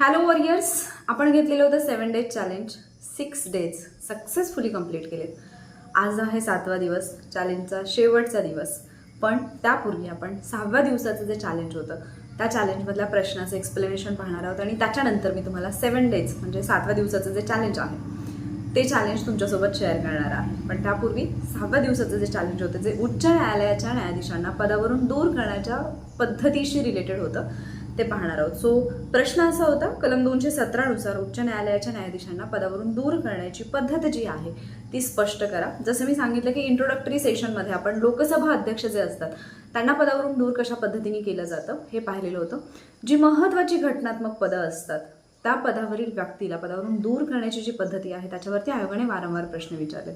Hello warriors आपण घेतलेलं होतं seven days challenge six days successfully complete केलेत. आज आहे सातवा दिवस चॅलेंजचा शेवटचा दिवस. पण त्यापूर्वी आपण सहाव्या दिवसाचं जे चॅलेंज होतं त्या चॅलेंजमधल्या प्रश्नाचं एक्सप्लेनेशन पाहणार आहोत आणि त्याच्यानंतर मी तुम्हाला सेवन डेज म्हणजे सातव्या दिवसाचं जे चॅलेंज आहे ते चॅलेंज तुमच्यासोबत शेअर करणार आहे. पण त्यापूर्वी सहाव्या दिवसाचं जे चॅलेंज होतं जे उच्च न्यायालयाच्या न्यायाधीशांना पदावरून दूर करण्याच्या पद्धतीशी रिलेटेड होतं ते पाहणार आहोत. सो प्रश्न असा होता कलम दोनशे सतरानुसार उच्च न्यायालयाच्या न्यायाधीशांना पदावरून दूर करण्याची पद्धत जी आहे ती स्पष्ट करा. जसं मी सांगितलं की इंट्रोडक्टरी सेशनमध्ये आपण लोकसभा अध्यक्ष जे असतात त्यांना पदावरून दूर कशा पद्धतीने केलं जातं हे पाहिलेलं होतं. जी महत्त्वाची घटनात्मक पदं असतात त्या पदावरील व्यक्तीला पदावरून दूर करण्याची जी पद्धती आहे त्याच्यावरती आयोगाने वारंवार प्रश्न विचारलेत.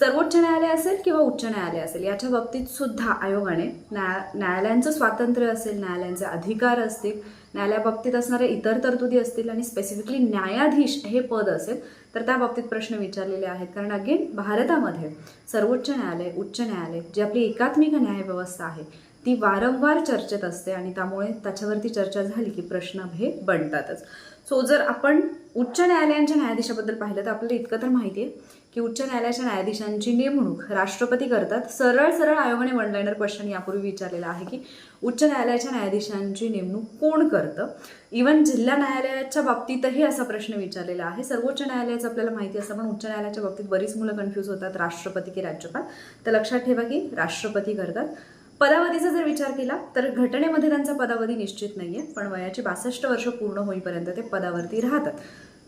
सर्वोच्च न्यायालय असेल किंवा उच्च न्यायालय असेल याच्या बाबतीत सुद्धा आयोगाने न्याया न्यायालयांचं स्वातंत्र्य असेल न्यायालयांचे अधिकार असतील न्यायालयाबाबतीत असणाऱ्या इतर तरतुदी असतील आणि स्पेसिफिकली न्यायाधीश हे पद असेल तर त्या बाबतीत प्रश्न विचारलेले आहेत. कारण अगेन भारतामध्ये सर्वोच्च न्यायालय उच्च न्यायालय जी आपली एकात्मिक न्यायव्यवस्था आहे ती वारंवार चर्चेत असते आणि त्यामुळे त्याच्यावरती चर्चा झाली की प्रश्न हे बनतातच. सो जर आपण उच्च न्यायालयांच्या न्यायाधीशाबद्दल पाहिलं तर आपल्याला इतकं तर माहिती आहे की उच्च न्यायालयाच्या न्यायाधीशांची नेमणूक राष्ट्रपती करतात. सरळ सरळ आयोगाने वन लाईनर क्वेश्चन यापूर्वी विचारलेला आहे की उच्च न्यायालयाच्या न्यायाधीशांची नेमणूक कोण करतं? इवन जिल्हा न्यायालयाच्या बाबतीतही असा प्रश्न विचारलेला आहे. सर्वोच्च न्यायालयाचं आपल्याला माहिती असतं पण उच्च न्यायालयाच्या बाबतीत बरीच मुलं कन्फ्यूज होतात राष्ट्रपती की राज्यपाल. तर लक्षात ठेवा की राष्ट्रपती करतात. पदावधीचा जर विचार केला तर घटनेमध्ये त्यांचा पदावधी निश्चित नाहीये पण वयाची बासष्ट वर्ष पूर्ण होईपर्यंत ते पदावरती राहतात.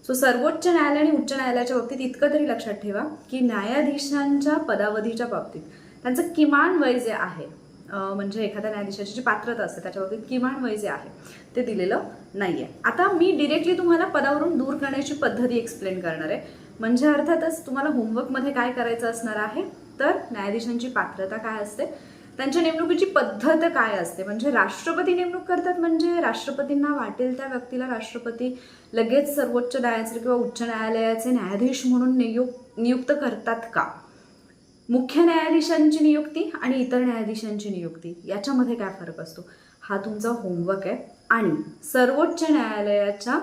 सो सर्वोच्च न्यायालय आणि उच्च न्यायालयाच्या बाबतीत इतकं तरी लक्षात ठेवा की न्यायाधीशांच्या पदावधीच्या बाबतीत त्यांचं किमान वय जे आहे म्हणजे एखाद्या न्यायाधीशाची जी पात्रता असते त्याच्या बाबतीत किमान वय जे आहे ते दिलेलं नाही आहे आता मी डिरेक्टली तुम्हाला पदावरून दूर करण्याची पद्धती एक्सप्लेन करणार आहे. म्हणजे अर्थातच तुम्हाला होमवर्कमध्ये काय करायचं असणार आहे? तर न्यायाधीशांची पात्रता काय असते? त्यांच्या नेमणुकीची पद्धत काय असते? म्हणजे राष्ट्रपती नेमणूक करतात म्हणजे राष्ट्रपतींना वाटेल त्या व्यक्तीला राष्ट्रपती लगेच सर्वोच्च न्यायालयाचे किंवा उच्च न्यायालयाचे न्यायाधीश म्हणून नियुक्त नियुक्त करतात का? मुख्य न्यायाधीशांची नियुक्ती आणि इतर न्यायाधीशांची नियुक्ती याच्यामध्ये काय फरक असतो? हा तुमचा होमवर्क आहे. आणि सर्वोच्च न्यायालयाच्या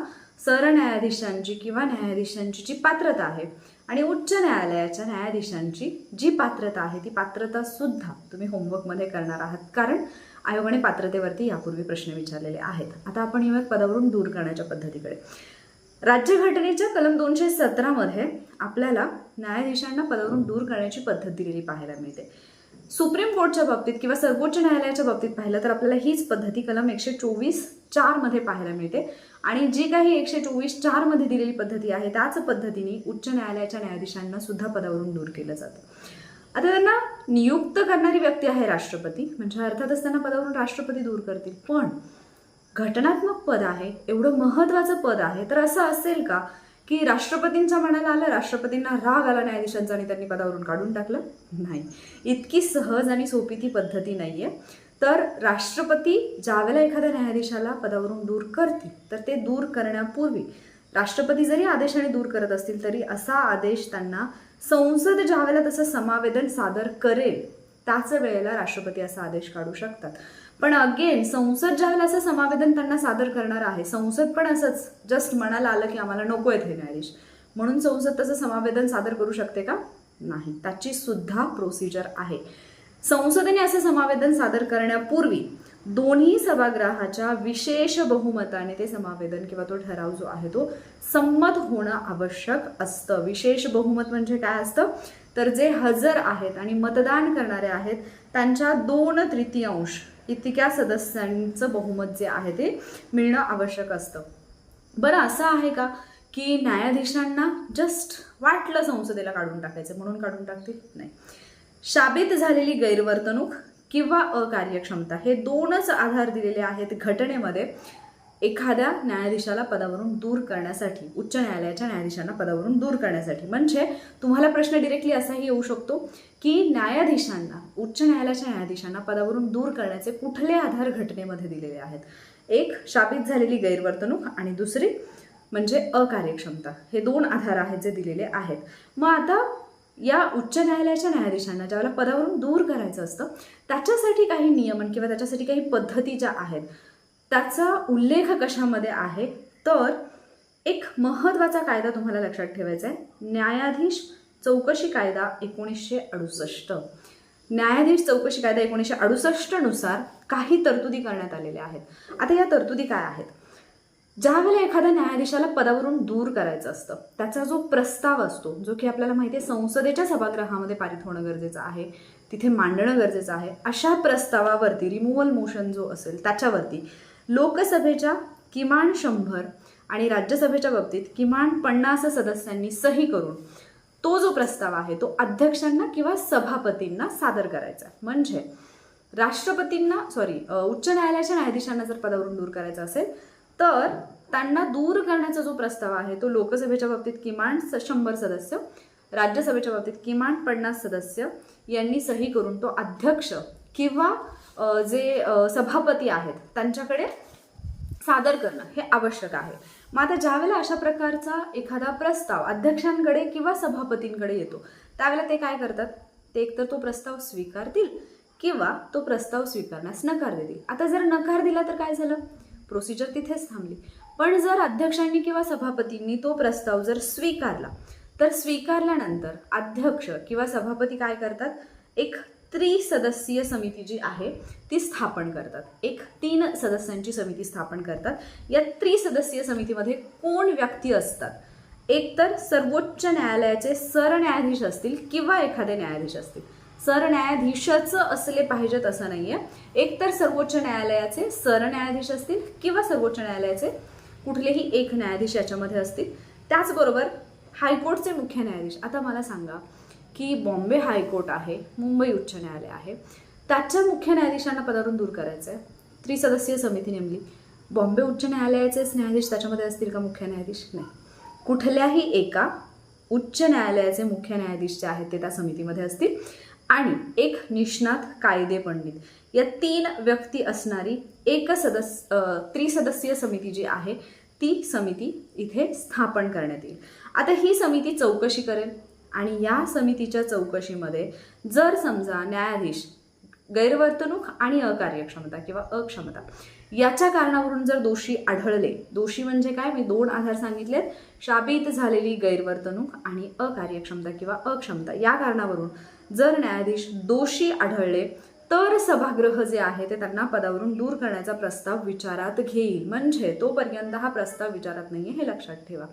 सरन्यायाधीशांची किंवा न्यायाधीशांची जी पात्रता आहे आणि उच्च न्यायालयाच्या न्यायाधीशांची जी पात्रता आहे ती पात्रता सुद्धा तुम्ही होमवर्कमध्ये करणार आहात. कारण आयोगाने पात्रतेवरती यापूर्वी प्रश्न विचारलेले आहेत. आता आपण येऊयात पदावरून दूर करण्याच्या पद्धतीकडे. राज्यघटनेच्या कलम दोनशे सतरामध्ये आपल्याला न्यायाधीशांना पदावरून दूर करण्याची पद्धत दिलेली पाहायला मिळते. सुप्रीम कोर्टच्या बाबतीत किंवा सर्वोच्च न्यायालयाच्या बाबतीत पाहिलं तर आपल्याला हीच पद्धती कलम एकशे चोवीस चारमध्ये पाहायला मिळते. आणि जी काही एकशे चोवीस चारमध्ये दिलेली पद्धती आहे त्याच पद्धतीने उच्च न्यायालयाच्या न्यायाधीशांना सुद्धा पदावरून दूर केलं जातं. आता त्यांना नियुक्त करणारी व्यक्ती आहे राष्ट्रपती म्हणजे अर्थातच त्यांना पदावरून राष्ट्रपती दूर करतील. पण घटनात्मक पद आहे एवढं महत्त्वाचं पद आहे तर असं असेल का? की राष्ट्रपतींच्या मनाला आलं राष्ट्रपतींना राग आला न्यायाधीशांचा आणि त्यांनी पदावरून काढून टाकलं? नाही. इतकी सहज आणि सोपी ती पद्धती नाही आहे तर राष्ट्रपती ज्यावेळेला एखाद्या न्यायाधीशाला पदावरून दूर करतील तर ते दूर करण्यापूर्वी राष्ट्रपती जरी आदेशाने दूर करत असतील तरी असा आदेश त्यांना संसद ज्यावेळेला तसं समावेदन सादर करेल त्याच वेळेला राष्ट्रपती असा आदेश काढू शकतात. पण अगेन संसद ज्यावेळेला असं समावेदन त्यांना सादर करणार आहे संसद पण असंच जस्ट मनाला आलं की आम्हाला नको आहेत हे न्यायाधीश. म्हणून संसद तसं समावेदन सादर करू शकते का? नाही. त्याची सुद्धा प्रोसिजर आहे. संसदेने असे समावेदन सादर करण्यापूर्वी दोन्ही सभागृहाच्या विशेष बहुमताने ते समावेदन किंवा तो ठराव जो आहे तो संमत होणं आवश्यक असतं. विशेष बहुमत म्हणजे काय असतं? तर जे हजर आहेत आणि मतदान करणारे आहेत त्यांच्या दोन तृतीयांश इतक्या सदस्यांचं बहुमत जे आहे ते मिळणं आवश्यक असतं. बरं असं आहे का की न्यायाधीशांना जस्ट वाटलं संसदेला काढून टाकायचं म्हणून काढून टाकतील नाही. शाबित झालेली गैरवर्तणूक किंवा अकार्यक्षमता हे दोनच आधार दिलेले आहेत घटनेमध्ये. एखाद्या न्यायाधीशाला पदावरून दूर करण्यासाठी उच्च न्यायालयाच्या न्यायाधीशांना पदावरून दूर करण्यासाठी. म्हणजे तुम्हाला प्रश्न डिरेक्टली असाही येऊ शकतो की न्यायाधीशांना उच्च न्यायालयाच्या न्यायाधीशांना पदावरून दूर करण्याचे कुठले आधार घटनेमध्ये दिलेले आहेत? एक शाबित झालेली गैरवर्तणूक आणि दुसरी म्हणजे अकार्यक्षमता. हे दोन आधार आहेत जे दिलेले आहेत. मग आता या उच्च न्यायालयाच्या न्यायाधीशांना ज्यावेळेला पदावरून दूर करायचं असतं त्याच्यासाठी काही नियमन किंवा त्याच्यासाठी काही पद्धती ज्या आहेत त्याचा उल्लेख कशामध्ये आहे? तर एक महत्त्वाचा कायदा तुम्हाला लक्षात ठेवायचा आहे. न्यायाधीश चौकशी कायदा एकोणीसशे अडुसष्ट. न्यायाधीश चौकशी कायदा एकोणीसशे अडुसष्टनुसार काही तरतुदी करण्यात आलेल्या आहेत. आता या तरतुदी काय आहेत? ज्यावेळेला एखाद्या न्यायाधीशाला पदावरून दूर करायचं असतं त्याचा जो प्रस्ताव असतो जो की आपल्याला माहिती आहे संसदेच्या सभागृहामध्ये पारित होणं गरजेचं आहे तिथे मांडणं गरजेचं आहे अशा प्रस्तावावरती रिमूव्हल मोशन जो असेल त्याच्यावरती लोकसभेच्या किमान शंभर आणि राज्यसभेच्या बाबतीत किमान पन्नास सदस्यांनी सही करून तो जो प्रस्ताव आहे तो अध्यक्षांना किंवा सभापतींना सादर करायचा आहे. म्हणजे राष्ट्रपतींना सॉरी उच्च न्यायालयाच्या न्यायाधीशांना जर पदावरून दूर करायचा असेल तर त्यांना दूर करण्याचा जो प्रस्ताव आहे तो लोकसभेच्या बाबतीत किमान स- शंभर सदस्य राज्यसभेच्या बाबतीत किमान पन्नास सदस्य यांनी सही करून तो अध्यक्ष किंवा जे सभापती आहेत त्यांच्याकडे सादर करणं हे आवश्यक आहे. मग आता ज्यावेळेला अशा प्रकारचा एखादा प्रस्ताव अध्यक्षांकडे किंवा सभापतींकडे येतो त्यावेळेला ते काय करतात? ते एकतर तो प्रस्ताव स्वीकारतील किंवा तो प्रस्ताव स्वीकारण्यास नकार देतील. आता जर नकार दिला तर काय झालं? प्रोसिजर तिथेच थांबली. पण जर अध्यक्षांनी किंवा सभापतींनी तो प्रस्ताव जर स्वीकारला तर स्वीकारल्यानंतर अध्यक्ष किंवा सभापती काय करतात? एक त्रिसदस्यीय समिती जी आहे ती स्थापन करतात. एक तीन सदस्यांची समिती स्थापन करतात. या त्रिसदस्यीय समितीमध्ये कोण व्यक्ती असतात? एक तर सर्वोच्च न्यायालयाचे सरन्यायाधीश असतील किंवा एखादे न्यायाधीश असतील. सरन्यायाधीशच असले पाहिजेत असं नाहीये. आहे एकतर सर्वोच्च न्यायालयाचे सरन्यायाधीश असतील किंवा सर्वोच्च न्यायालयाचे कुठलेही एक न्यायाधीश याच्यामध्ये असतील. त्याचबरोबर हायकोर्टचे मुख्य न्यायाधीश. आता मला सांगा की बॉम्बे हायकोर्ट आहे मुंबई उच्च न्यायालय आहे. त्याच्या मुख्य न्यायाधीशांना पदावरून दूर करायचं आहे त्रिसदस्यीय समिती नेमली. बॉम्बे उच्च न्यायालयाचेच न्यायाधीश त्याच्यामध्ये असतील का मुख्य न्यायाधीश? नाही. कुठल्याही एका उच्च न्यायालयाचे मुख्य न्यायाधीश जे आहेत ते त्या समितीमध्ये असतील. आणि एक निष्णात कायदे पंडित. या तीन व्यक्ती असणारी एक सदस्य त्रिसदस्यीय समिती जी आहे ती समिती इथे स्थापन करण्यात येईल. आता ही समिती चौकशी करेल. आणि या समितीच्या चौकशीमध्ये जर समजा न्यायाधीश गैरवर्तणूक आणि अकार्यक्षमता किंवा अक्षमता याच्या कारणावरून जर दोषी आढळले दोषी म्हणजे काय? मी दोन आधार सांगितलेत. शाबित झालेली गैरवर्तणूक आणि अकार्यक्षमता किंवा अक्षमता या कारणावरून जर न्यायाधीश दोषी आढळले तर सभागृह जे आहे ते त्यांना पदावरून दूर करण्याचा प्रस्ताव विचारात घेईल. म्हणजे तोपर्यंत हा प्रस्ताव विचारात नाहीये हे लक्षात ठेवा.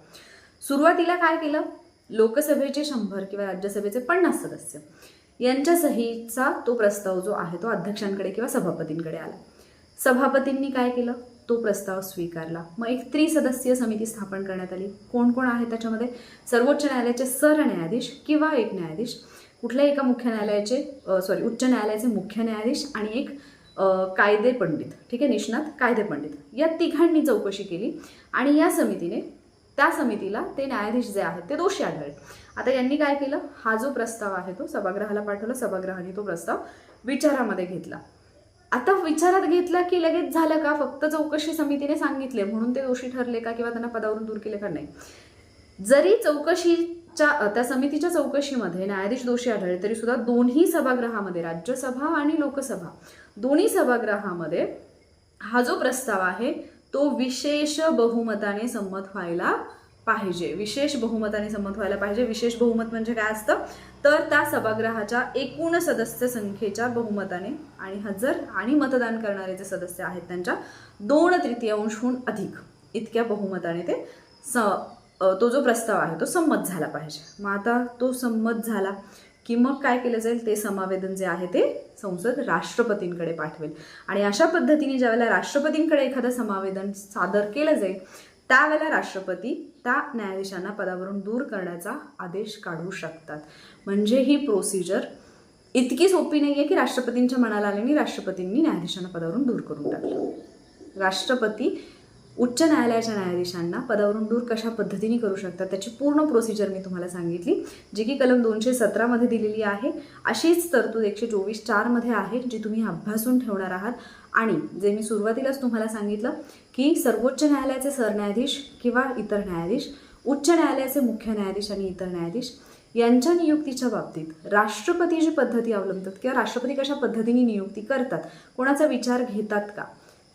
सुरुवातीला काय केलं? लोकसभेचे शंभर किंवा राज्यसभेचे पन्नास सदस्य. यांच्या सहीचा तो प्रस्ताव जो आहे तो अध्यक्षांकडे किंवा सभापतींकडे आला. सभापतींनी काय केलं? तो प्रस्ताव स्वीकारला. मग एक त्रिसदस्यीय समिती स्थापन करण्यात आली. कोण कोण आहे त्याच्यामध्ये? सर्वोच्च न्यायालयाचे सरन्यायाधीश किंवा एक न्यायाधीश. कुठल्याही एका मुख्य न्यायालयाचे सॉरी उच्च न्यायालयाचे मुख्य न्यायाधीश आणि एक कायदे पंडित. ठीक आहे निष्णात कायदे पंडित. या तिघांनी चौकशी केली आणि या समितीने त्या समितीला ते न्यायाधीश जे आहेत ते दोषी आढळले. आता यांनी काय केलं? हा जो प्रस्ताव आहे तो सभागृहाला पाठवला. सभागृहाने तो प्रस्ताव विचारामध्ये घेतला. आता विचारात घेतला की लगेच झालं का? फक्त चौकशी समितीने सांगितले म्हणून ते दोषी ठरले का किंवा त्यांना पदावरून दूर केले का? नाही. जरी चौकशीच्या त्या समितीच्या चौकशीमध्ये न्यायाधीश दोषी आढळले तरी सुद्धा दोन्ही सभागृहामध्ये राज्यसभा आणि लोकसभा दोन्ही सभागृहामध्ये हा जो प्रस्ताव आहे तो विशेष बहुमताने संमत व्हायला पाहिजे. विशेष बहुमताने संमत व्हायला पाहिजे. विशेष बहुमत म्हणजे काय असतं? तर त्या सभागृहाच्या एकूण सदस्य संख्येच्या बहुमताने आणि हजर आणि मतदान करणारे जे सदस्य आहेत त्यांच्या दोन तृतीयांशहून अधिक इतक्या बहुमताने ते स तो जो प्रस्ताव आहे तो संमत झाला पाहिजे. मग आता तो संमत झाला. की मग काय केलं जाईल? ते समावेदन जे आहे ते संसद राष्ट्रपतींकडे पाठवेल. आणि अशा पद्धतीने ज्यावेळेला राष्ट्रपतींकडे एखादं समावेदन सादर केलं जाईल त्यावेळेला राष्ट्रपती त्या न्यायाधीशांना पदावरून दूर करण्याचा आदेश काढू शकतात. म्हणजे ही प्रोसिजर इतकी सोपी नाही आहे की राष्ट्रपतींच्या मनाला आल्याने राष्ट्रपतींनी न्यायाधीशांना पदावरून दूर करून टाकलं. राष्ट्रपती उच्च न्यायालयाच्या न्यायाधीशांना पदावरून दूर कशा पद्धतीने करू शकतात त्याची पूर्ण प्रोसिजर मी तुम्हाला सांगितली जी की कलम दोनशे सतरामध्ये दिलेली आहे. अशीच तरतूद एकशे चोवीस चारमध्ये आहे जी तुम्ही अभ्यासून ठेवणार आहात. आणि जे मी सुरुवातीलाच तुम्हाला सांगितलं की सर्वोच्च न्यायालयाचे सरन्यायाधीश किंवा इतर न्यायाधीश उच्च न्यायालयाचे मुख्य न्यायाधीश आणि इतर न्यायाधीश यांच्या नियुक्तीच्या बाबतीत राष्ट्रपती जी पद्धती अवलंबतात किंवा राष्ट्रपती कशा पद्धतीने नियुक्ती करतात कोणाचा विचार घेतात का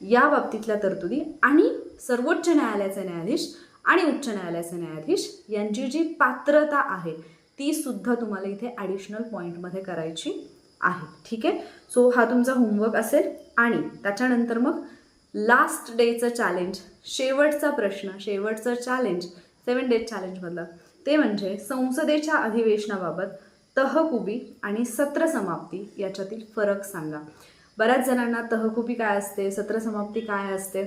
या बाबतीतल्या तरतुदी आणि सर्वोच्च न्यायालयाचे न्यायाधीश आणि उच्च न्यायालयाचे न्यायाधीश यांची जी पात्रता आहे ती सुद्धा तुम्हाला इथे ॲडिशनल पॉईंटमध्ये करायची आहे. ठीक आहे? सो हा तुमचा होमवर्क असेल आणि त्याच्यानंतर मग लास्ट डेचं चॅलेंज शेवटचा प्रश्न शेवटचं चॅलेंज सेवन डेज चॅलेंजमधलं ते म्हणजे संसदेच्या अधिवेशनाबाबत तहकुबी आणि सत्र समाप्ती याच्यातील फरक सांगा. बऱ्याच जणांना तहकुबी काय असते सत्र समाप्ती काय असते?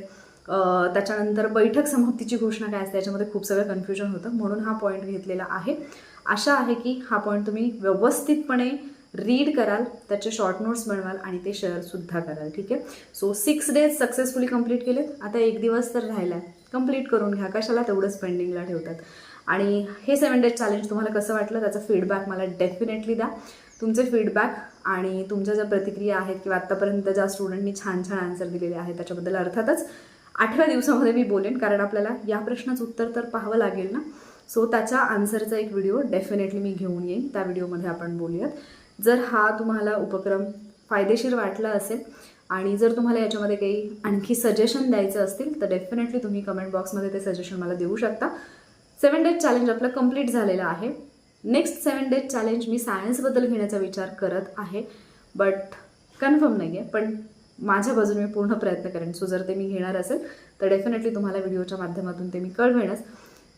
त्याच्यानंतर बैठक समाप्तीची घोषणा काय असते याच्यामध्ये खूप सगळं कन्फ्युजन होतं. म्हणून हा पॉईंट घेतलेला आहे. आशा आहे की हा पॉईंट तुम्ही व्यवस्थितपणे रीड कराल त्याचे शॉर्ट नोट्स बनवाल आणि ते शेअरसुद्धा कराल. ठीक आहे? So six days successfully complete केलेत. आता एक दिवस तर राहिला आहे कंप्लीट करून घ्या. कशाला तेवढंच पेंडिंगला ठेवतात? आणि हे सेवन डेज चॅलेंज तुम्हाला कसं वाटलं? त्याचा फीडबॅक मला डेफिनेटली द्या. तुमचे फीडबॅक आणि तुमच्या ज्या प्रतिक्रिया आहेत किंवा आत्तापर्यंत ज्या स्टुडंटनी छान छान आन्सर दिलेले आहेत त्याच्याबद्दल अर्थातच आठव्या दिवसामध्ये मी बोलेन कारण आपल्याला या प्रश्नाचं उत्तर तर पाहावं लागेल ना. सो त्याच्या आन्सरचा एक व्हिडिओ डेफिनेटली मी घेऊन येईन. त्या व्हिडिओमध्ये आपण बोलूयात. जर हा तुम्हाला उपक्रम फायदेशीर वाटला असेल आणि जर तुम्हाला याच्यामध्ये काही आणखी सजेशन द्यायचं असतील तर डेफिनेटली तुम्ही कमेंट बॉक्समध्ये ते सजेशन मला देऊ शकता. सेवन डेज चॅलेंज आपलं कंप्लीट झालेलं आहे. नेक्स्ट सेवन डेज चॅलेंज मी सायन्सबद्दल घेण्याचा विचार करत आहे. बट कन्फर्म नाही आहे पण माझ्या बाजूने मी पूर्ण प्रयत्न करेन. सो जर ते मी घेणार असेल तर डेफिनेटली तुम्हाला व्हिडिओच्या माध्यमातून ते मी कळवेनच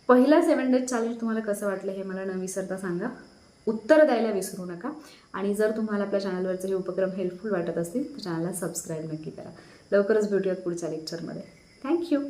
पहिला सेवन डेज चॅलेंज तुम्हाला कसं वाटलं हे मला न विसरता सांगा. उत्तर द्यायला विसरू नका. आणि जर तुम्हाला आपल्या चॅनलवरचे हे उपक्रम हेल्पफुल वाटत असतील तर चॅनलला सबस्क्राईब नक्की करा. लवकरच भेटूयात पुढच्या लेक्चरमध्ये थँक्यू